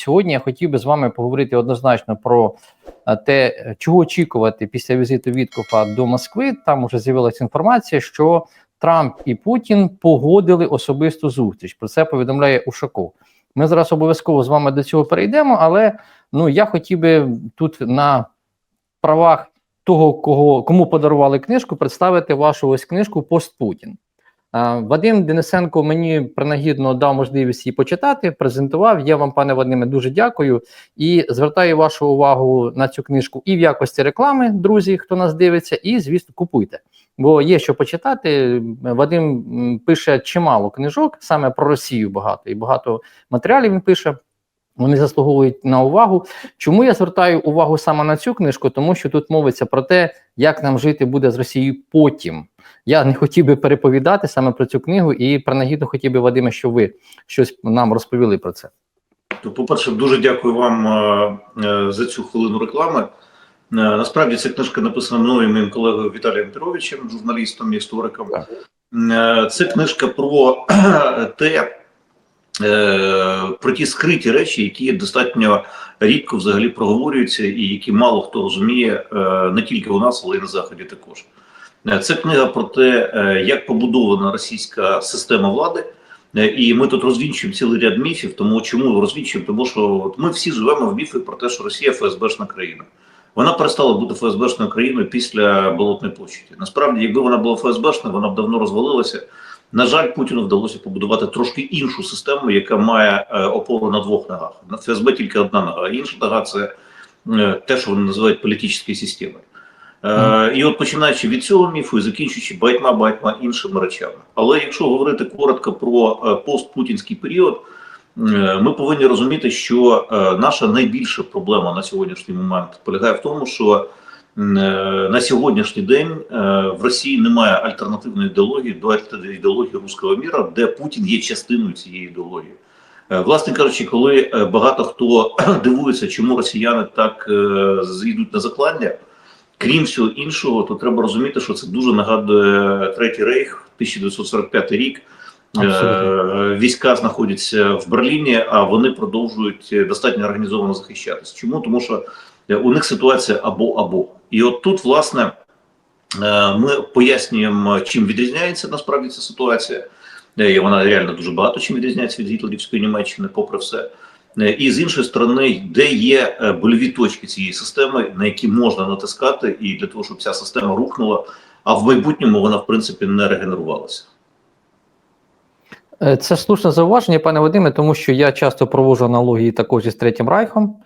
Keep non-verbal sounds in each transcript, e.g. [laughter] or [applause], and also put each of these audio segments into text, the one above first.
сьогодні я хотів би з вами поговорити однозначно про е, те, чого очікувати після візиту Віткофа до Москви. Там вже з'явилася інформація, що Трамп і Путін погодили особисту зустріч. Про це повідомляє Ушаков. Ми зараз обов'язково з вами до цього перейдемо, але ну я хотів би тут на правах того, кого кому подарували книжку, представити вашу ось книжку Пост Путін. Вадим Денисенко мені принагідно дав можливість її почитати, презентував. Я вам, пане Вадиме, дуже дякую і звертаю вашу увагу на цю книжку і в якості реклами, друзі, хто нас дивиться, і звісно, купуйте. Бо є що почитати. Вадим пише чимало книжок, саме про Росію багато і багато матеріалів він пише. Вони заслуговують на увагу. Чому я звертаю увагу саме на цю книжку? Тому що тут мовиться про те, як нам жити буде з Росією потім. Я не хотів би переповідати саме про цю книгу, і принагідно хотів би, Вадиме, щоб ви щось нам розповіли про це. То, по-перше, дуже дякую вам е, е, за цю хвилину реклами. Е, Насправді ця книжка написана мною і моїм колегою Віталієм Петровичем, журналістом і істориком. Так. Е, Це книжка про [clears throat] те, е, про ті скриті речі, які достатньо рідко взагалі проговорюються, і які мало хто розуміє е, не тільки у нас, але й на заході також. Е, Це книга про те, е, як побудована російська система влади. Е, І ми тут розвінчуємо цілий ряд міфів. Тому чому розвінчуємо? Тому що от ми всі живемо в міфі про те, що Росія ФСБшна країна. Вона перестала бути ФСБшною країною після Болотної площаді. Насправді, якби вона була ФСБшною, вона б давно розвалилася. На жаль, Путіну вдалося побудувати трошки іншу систему, яка має опору на двох ногах. На ФСБ тільки одна нога, інша нога це те, що вони називають політичною системою. Е, і от починаючи від цього міфу і закінчуючи багатьма багатьма іншими речами. Але якщо говорити коротко про е, постпутінський період, е, ми повинні розуміти, що наша найбільша проблема на сьогоднішній момент полягає в тому, що на сьогоднішній день в Росії немає альтернативної ідеології до ідеології руського міра, де Путін є частиною цієї ідеології. Власне кажучи, коли багато хто [clears throat] дивується, чому росіяни так зійдуть на заклання. Крім всього іншого, то треба розуміти, що це дуже нагадує Третій рейх, 1945 рік. Абсолютно. Е, Війська знаходяться в Берліні, а вони продовжують е, достатньо організовано захищатися. Чому? Тому що е, у них ситуація або або. І от тут, власне, ми пояснюємо, чим відрізняється насправді ця ситуація. І вона реально дуже багато чим відрізняється від гітлерівської Німеччини, попри все. Е, І з іншої сторони, де є е, больові точки цієї системи, на які можна натискати, і для того, щоб ця система рухнула, а в майбутньому вона в принципі не регенерувалася. Е, Це слушне зауваження, пане Вадиме, тому що я часто проводжу аналогії також із Третім Райхом,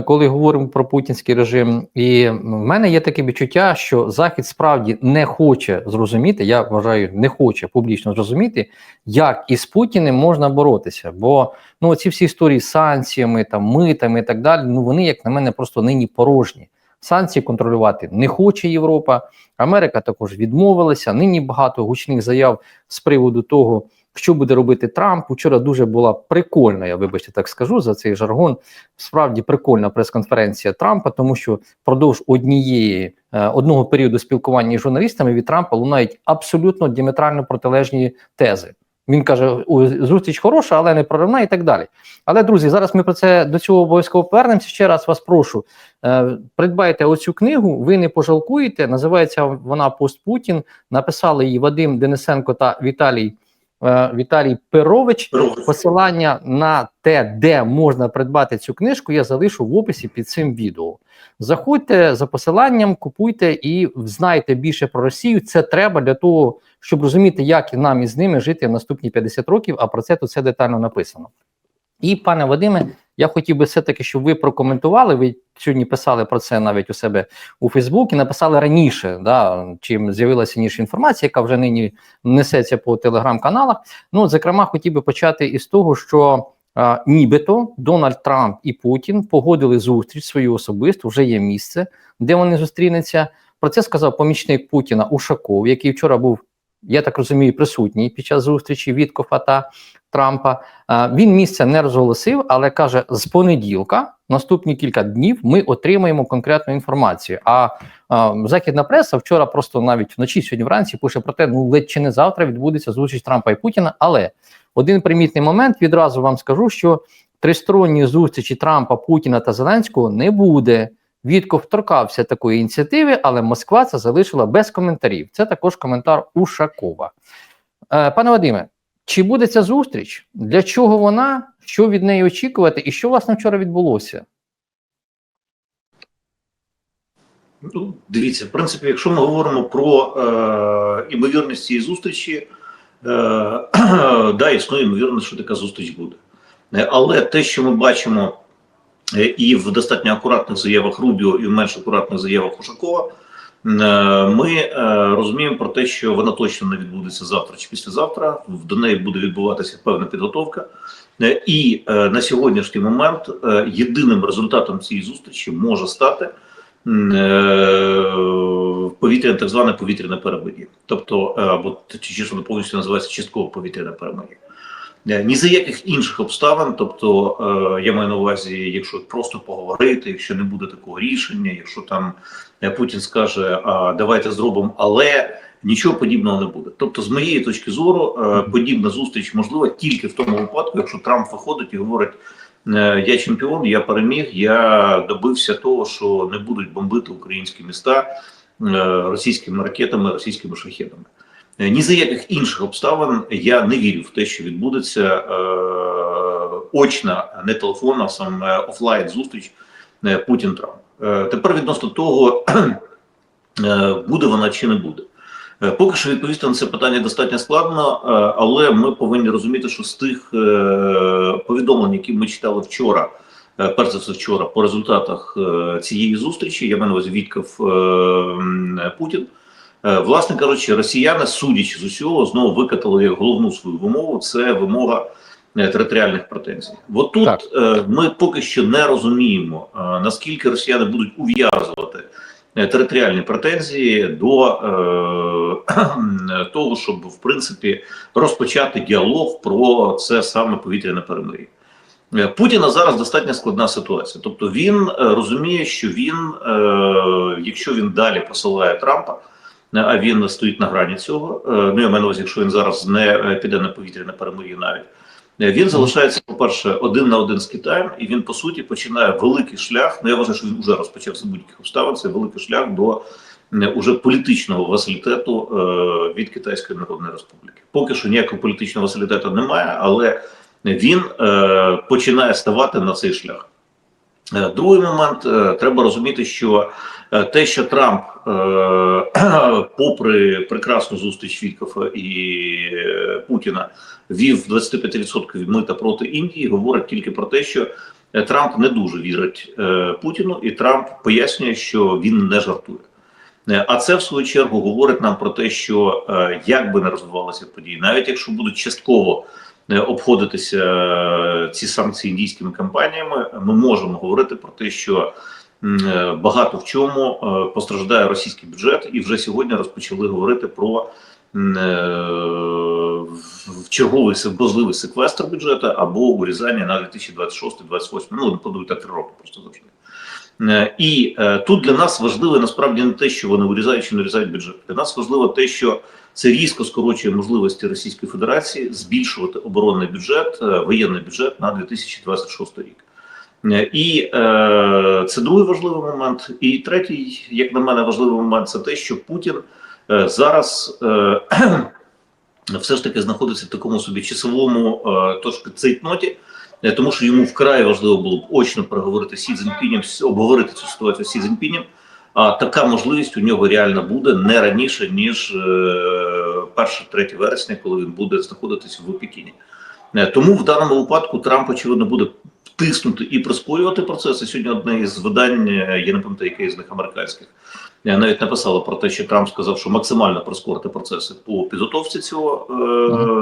коли говоримо про путінський режим. І в мене є таке відчуття, що Захід справді не хоче зрозуміти, я вважаю, не хоче публічно зрозуміти, як із Путіним можна боротися. Бо ну ці всі історії з санкціями, там митами і так далі, ну вони, як на мене, просто нині порожні. Санкції контролювати не хоче Європа. Америка також відмовилася. Нині багато гучних заяв з приводу того, що буде робити Трамп. Вчора дуже була прикольна, я вибачте, так скажу за цей жаргон. Справді прикольна прес-конференція Трампа, тому що впродовж однієї е, одного періоду спілкування із журналістами від Трампа лунають абсолютно діаметрально протилежні тези. Він каже: «У, зустріч хороша, але не проривна і так далі. Але друзі, зараз ми про це до цього обов'язково повернемося. Ще раз вас прошу. Е, придбайте оцю книгу, ви не пожалкуєте. Називається вона Пост Путін. Написали її Вадим Денисенко та Віталій. Е, Віталій Перович. Посилання на те, де можна придбати цю книжку, я залишу в описі під цим відео. Заходьте за посиланням, купуйте і знайте більше про Росію. Це треба для того, щоб розуміти, як нам із ними жити в наступні 50 років. А про це тут все детально написано. І, пане Вадиме, я хотів би все-таки, щоб ви прокоментували. Ви сьогодні писали про це навіть у себе у Фейсбуці, написали раніше, да, чим з'явилася інша інформація, яка вже нині несеться по телеграм-каналах. Ну, зокрема, хотів би почати із того, що а, нібито Дональд Трамп і Путін погодили зустріч свою особисту, вже є місце, де вони зустрінуться. Про це сказав помічник Путіна Ушаков, який вчора був, я так розумію, присутній під час зустрічі Віткофа та Трампа. Він місце не розголосив, але каже: з понеділка, наступні кілька днів, ми отримаємо конкретну інформацію. А, а західна преса вчора просто навіть вночі, сьогодні вранці пише про те, ну ледь чи не завтра відбудеться зустріч Трампа і Путіна. Але один примітний момент відразу вам скажу, що тристоронньої зустрічі Трампа, Путіна та Зеленського не буде. Вітков торкався такої ініціативи, але Москва це залишила без коментарів. Це також коментар Ушакова. Е, пане Вадиме, чи буде ця зустріч? Для чого вона? Що від неї очікувати? І що власне вчора відбулося? Ну, дивіться, в принципі, якщо ми говоримо про е, імовірність цієї зустрічі, е, [clears throat] да, існує ймовірність, що така зустріч буде. Е, Але те, що ми бачимо і в достатньо акуратних заявах Рубіо, і в менш акуратних заявах Ушакова, е, ми е, розуміємо про те, що вона точно не відбудеться завтра чи післязавтра. До неї буде відбуватися певна підготовка. Е, І е, на сьогоднішній момент е, єдиним результатом цієї зустрічі може стати е, повітряне, так зване повітряне перемир'я. Тобто, е, або чи воно повністю називається частково повітряне перемир'я. Е, Ні за яких інших обставин, тобто е, я маю на увазі, якщо просто поговорити, якщо не буде такого рішення, якщо там е, Путін скаже, а давайте зробимо, але нічого подібного не буде. Тобто, з моєї точки зору, подібна зустріч можлива тільки в тому випадку, якщо Трамп виходить і говорить. Я чемпіон, я переміг, я добився того, що не будуть бомбити українські міста російськими ракетами, російськими шахедами. Е, Ні за яких інших обставин я не вірю в те, що відбудеться е, очна, не телефонна, саме офлайн зустріч е, Путін Трамп. Е, тепер відносно того, [clears throat] е, буде вона чи не буде. Е, Поки що відповісти на це питання достатньо складно, е, але ми повинні розуміти, що з тих е, повідомлень, які ми читали вчора, е, перш за все вчора, по результатах е, цієї зустрічі, я маю на увазі Вітков е, Путін. Е, Власне кажучи, росіяни, судячи з усього, знову викатали як головну свою вимогу. Це вимога е, територіальних претензій. От тут Так. е, ми поки що не розуміємо, наскільки росіяни будуть ув'язувати територіальні претензії до е, [clears throat] того, щоб в принципі розпочати діалог про це саме повітряне перемир'я. Путіна зараз достатньо складна ситуація. Тобто він розуміє, що він, е, якщо він далі посилає Трампа, а він стоїть на грані цього. е, Ну я маю на увазі, якщо він зараз не е, піде на повітряне перемир'я навіть. е, Він залишається, по-перше, один на один з Китаєм, і він по суті починає великий шлях. Ну я вважаю, що він вже розпочав за будь-яких обставин. Це великий шлях до уже політичного василітету від Китайської Народної Республіки. Поки що ніякого політичного василітету немає, але він починає ставати на цей шлях. Другий момент треба розуміти, що те, що Трамп, е, [clears throat] попри прекрасну зустріч Віткофа і е, Путіна, вів 25% мита проти Індії, говорить тільки про те, що е, Трамп не дуже вірить е, Путіну, і Трамп пояснює, що він не жартує. Е, А це в свою чергу говорить нам про те, що е, як би не розвивалися події, навіть якщо будуть частково е, обходитися е, ці санкції індійськими компаніями, ми можемо говорити про те, що е, багато в чому е, постраждає російський бюджет, і вже сьогодні розпочали говорити про е, черговий можливий секвестр бюджету або урізання на 2026-2028, ну подуйте три роки просто завжди. Е, І е, тут для нас важливо насправді не те, що вони урізають чи не урізають бюджет. Для нас важливо те, що це різко скорочує можливості Російської Федерації збільшувати оборонний бюджет, е, воєнний бюджет на 2026 рік. Е, І е, це другий важливий момент. І третій, як на мене, важливий момент це те, що Путін е, зараз е, [clears throat] все ж таки знаходиться в такому собі часовому е, трошки цейтноті, е, тому що йому вкрай важливо було б очно переговорити з Сі Цзіньпінем, обговорити цю ситуацію з Сі Цзіньпінем. А така можливість у нього реально буде не раніше ніж 1-3 вересня, коли він буде знаходитися в Пекіні. Е, Тому в даному випадку Трамп очевидно буде тиснути і прискорювати процеси. Сьогодні одне із видань, е, я не пам'ятаю, яке з них американських, е, навіть написало про те, що Трамп сказав, що максимально прискорити процеси по підготовці цього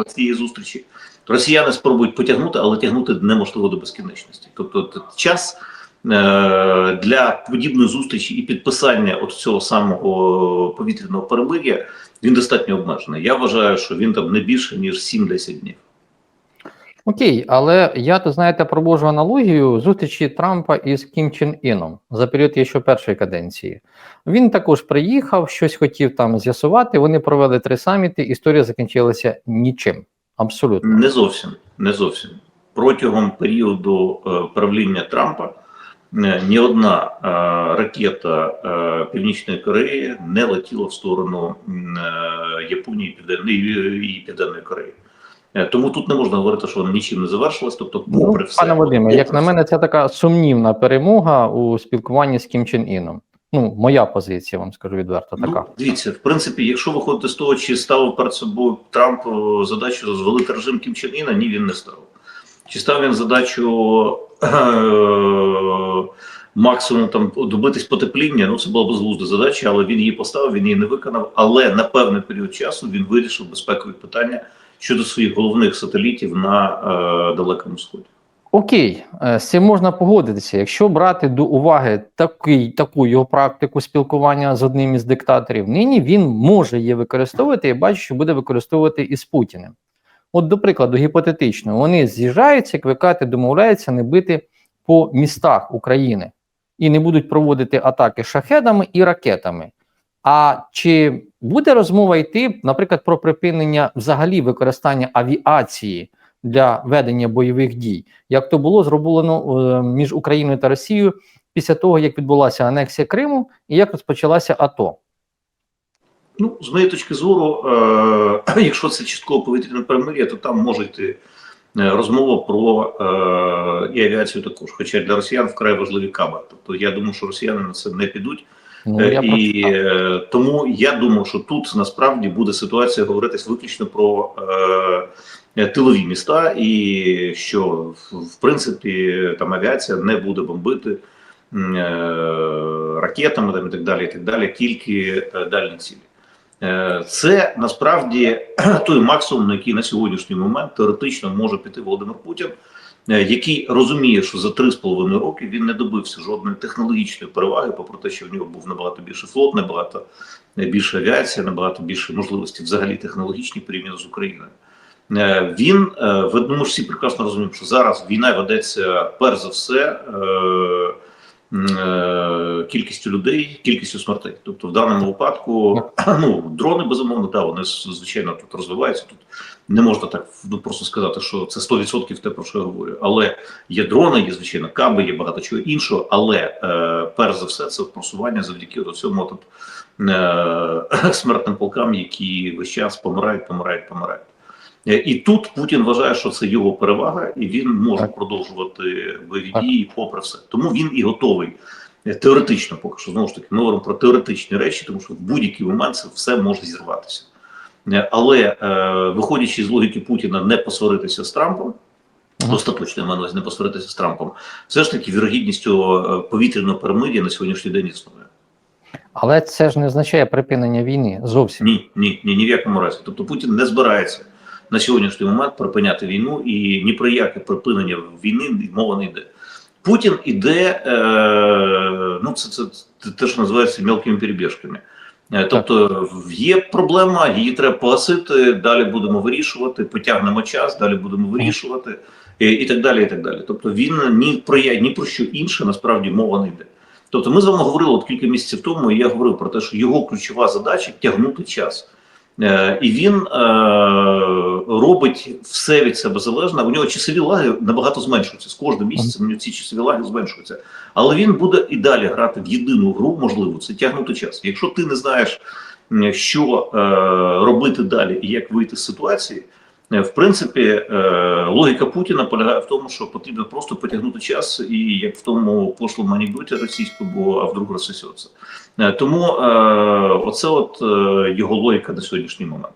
е, цієї зустрічі. Росіяни спробують потягнути, але тягнути неможливо до безкінечності. Тобто час для подібної зустрічі і підписання от цього самого повітряного перемир'я він достатньо обмежений. Я вважаю, що він там не більше ніж 7-10 днів. Окей, але я тут, знаєте, проводжу аналогію зустрічі Трампа із Кім Чен Іном за період ще першої каденції. Він також приїхав, щось хотів там з'ясувати. Вони провели три саміти. Історія закінчилася нічим. Абсолютно. Не зовсім, не зовсім. протягом періоду е, правління Трампа е, ні одна е, ракета е, Північної Кореї не летіла в сторону е, Японії і Південної Кореї. Е, Тому тут не можна говорити, що воно нічим не завершилось. Тобто, Ну, попри все, пане Вадиме, як на мене, це така сумнівна перемога у спілкуванні з Кім Чен Іном. Ну, моя позиція, вам скажу відверто, така. Ну, дивіться, в принципі, якщо виходити з того, чи ставив перед собою Трамп е, задачу звалити режим Кім Чен Іна, ні, він не ставив. Чи став він задачу е, максимум там добитись потепління? Ну це була безглузда задача, але він її поставив, він її не виконав. Але на певний період часу він вирішив безпекові питання щодо своїх головних сателітів на е, Далекому Сході. Окей, е, з цим можна погодитися. Якщо брати до уваги такий, таку його практику спілкування з одним із диктаторів, нині він може її використовувати і бачу, що буде використовувати і з Путіним. От, до прикладу, гіпотетично, вони з'їжджаються, як ви кажете, домовляються не бити по містах України і не будуть проводити атаки шахедами і ракетами. А чи буде розмова йти, наприклад, про припинення взагалі використання авіації для ведення бойових дій, як то було зроблено е, між Україною та Росією після того, як відбулася анексія Криму і як розпочалася АТО? Ну, з моєї точки зору, е, [clears throat] якщо це частково повітряне перемир'я, то там може йти е, розмова про е, і авіацію також. Хоча для росіян вкрай важливі каби. Тобто я думаю, що росіяни на це не підуть. Ну, Е, я і це. е, тому я думаю, що тут насправді буде ситуація говоритись виключно про е, тилові міста, і що в, в принципі там авіація не буде бомбити е, ракетами там, і так далі, і так далі, тільки дальні цілі. Е, Це насправді [clears throat] той максимум, на який на сьогоднішній момент теоретично може піти Володимир Путін, який розуміє, що за 3,5 роки він не добився жодної технологічної переваги, попри те, що в нього був набагато більше флот, набагато е, більше авіація, набагато більше можливості взагалі технологічні порівняно з Україною. Е, Він е, ну, ми ж всі прекрасно розуміємо, що зараз війна ведеться перш за все. Е, Кількістю людей, кількістю смертей. Тобто, в даному випадку, ну [clears throat] дрони безумовно, да, вони звичайно тут розвиваються. Тут не можна так ну, просто сказати, що це 100% те, про що я говорю. Але є дрони, є звичайно каби, є багато чого іншого. Але е, перш за все, це просування завдяки до цьому тут е, [clears throat] смертним полкам, які весь час помирають, помирають, помирають. Е, І тут Путін вважає, що це його перевага, і він може Так. продовжувати бойові дії попри все. Тому він і готовий е, теоретично, поки що знову ж таки ми говоримо про теоретичні речі, тому що в будь-який момент це все може зірватися. Е, Але е, виходячи з логіки Путіна, не посваритися з Трампом, остаточно увазі не посваритися з Трампом, все ж таки вірогідність цього повітряного перемир'я на сьогоднішній день існує. Але це ж не означає припинення війни зовсім. Ні, ні, ні, ні в якому разі. Тобто Путін не збирається на сьогоднішній момент припиняти війну і ні про яке припинення війни мова не йде. Путін іде, е, ну це, це, це те, що називається мелкими перебіжками. Е, Тобто є проблема, її треба погасити, далі будемо вирішувати, потягнемо час, далі будемо вирішувати і, і так далі. і так далі. Тобто він ні про я, ні про що інше насправді мова не йде. Тобто, ми з вами говорили от кілька місяців тому, і я говорив про те, що його ключова задача тягнути час. Е, і він е, робить все від себе залежне. У нього часові лаги набагато зменшуються. З кожним місяцем у нього ці часові лаги зменшуються. Але він буде і далі грати в єдину гру, можливо, це тягнути час. Якщо ти не знаєш, що е, робити далі і як вийти з ситуації, в принципі, е, логіка Путіна полягає в тому, що потрібно просто потягнути час, і як в тому пошлому анекдоті російському, а вдруг розсосеться. Е, Тому е, оце от е, його логіка на сьогоднішній момент.